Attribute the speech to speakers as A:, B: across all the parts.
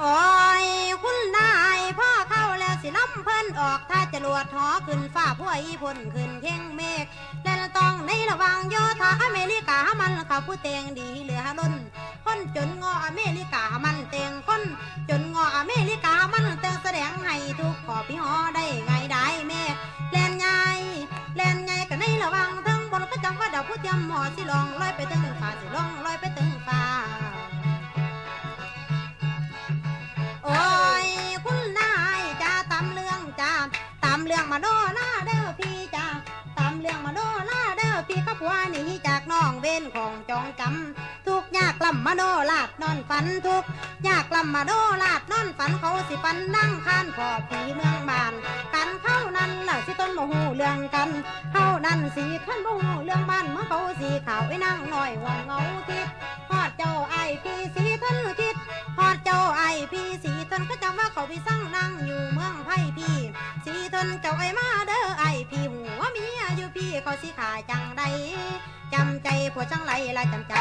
A: โอ้ยคุณนายพ่อเข้าแล้วสิล้ำเพิ่นออกถ้าจะลวดหอขึ้นฟ้าผู้ไอพ่นขึ้นเพ่งเมฆและต้องในระวังโยธาอเมริกามันเขาผู้เตงดีเหลือล้นคนจนงออเมริกามันเตงคนจนงออเมริกามันเตงแสดงให้ทุกขอพี่หอได้ไงได้ มาโดล่าเด้อพี่จ้าตามเรื่องมาโดล่าเด้อพี่กับผัวหนีจากน้องเว้นของจองจำทุกยากลำมาโดลาดนอนฝันทุกยากลำมาโดลาดนอนฝันเขาสิปันนั่งข้านพอผีเมืองบานกันเข้านั้นล่ะสิต้นโมหูเรื่องกันเข้านั้นสิท่านโมหูเรื่องบ้านเมื่อเขาสีขาวไอ้นั่งหน่อยห่วงเงาทิศฮอดเจ้าไอพี่สีท่าน นเจ้าไอ้มาเด้อไอ้พี่หัวเมียอยู่พี่เขาสิขาจังใดจำใจผัวจังไรละจำจ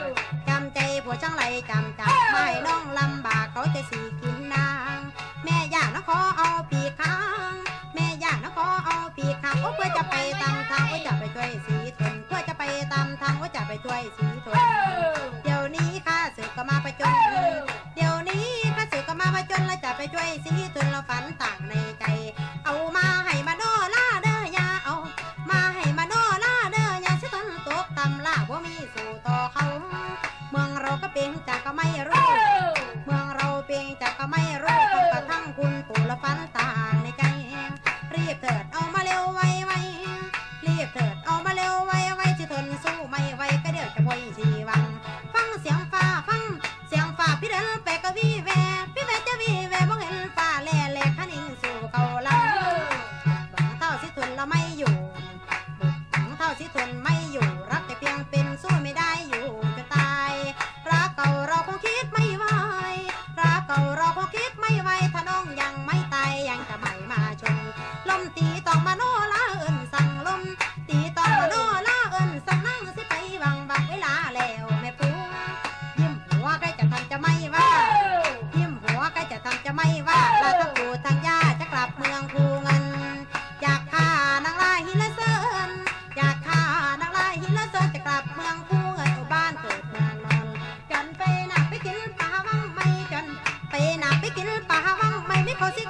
A: ำจำใจผัวจังไรจำจำไม่น้องลำบากเขาจะสีกินนาง แม่อยากนะขอเอาปีกค้าง แม่อยากนะขอเอาปีกค้างเพื่อจะไปตามทางว่าจะไปช่วยสีทนเพื่อจะไปตามทางว่าจะไปช่วยสีทนเดี๋ยวนี้ข้าศึกก็มาประจน เสียงฟ้าพี่เดินไปก็วีแวพี่แวจะวีแวมองเห็นฟ้าแล่แล่ขันอิงสู่เขาลังบังเท่าสิทนเราไม่อยู่บังเท่าสิทน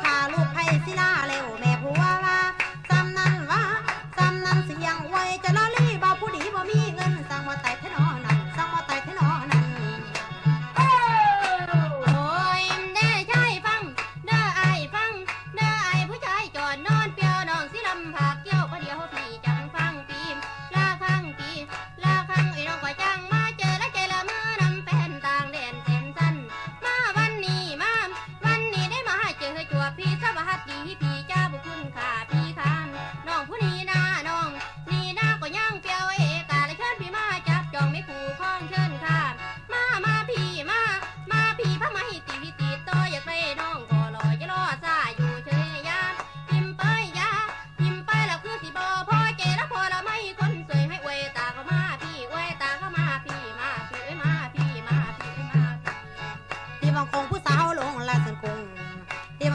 A: พาลูกไผ่ศิลาเร็ว เจ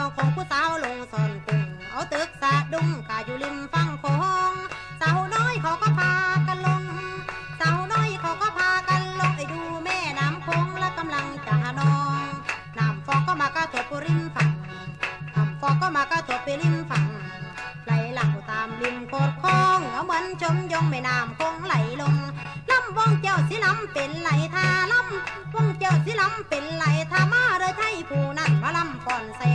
A: ที่วั
B: งคงผู้สาว
A: ลงสอนคงเอาตึกสะดุ้งกาอยู่ริมฟังโคงสาวน้อยเขาก็พากันลงสาวน้อยเขาก็พากันลงไปดูแม่น้ำโคงและกำลังจะหานองน้ำฟองก็มากระทบริมฝั่งน้ำฟองก็มากระทบไปริมฝั่งไหลหลังตามริมโคดคองเอาเหมือนชมยงแม่น้ำคงไหลลงลำวงเจ้าสิลำเป็นไหลทาลำวงเจ้าสิลำเป็นไหลทามาเด้อไทยผู้นั้นมาลำก่อนใส่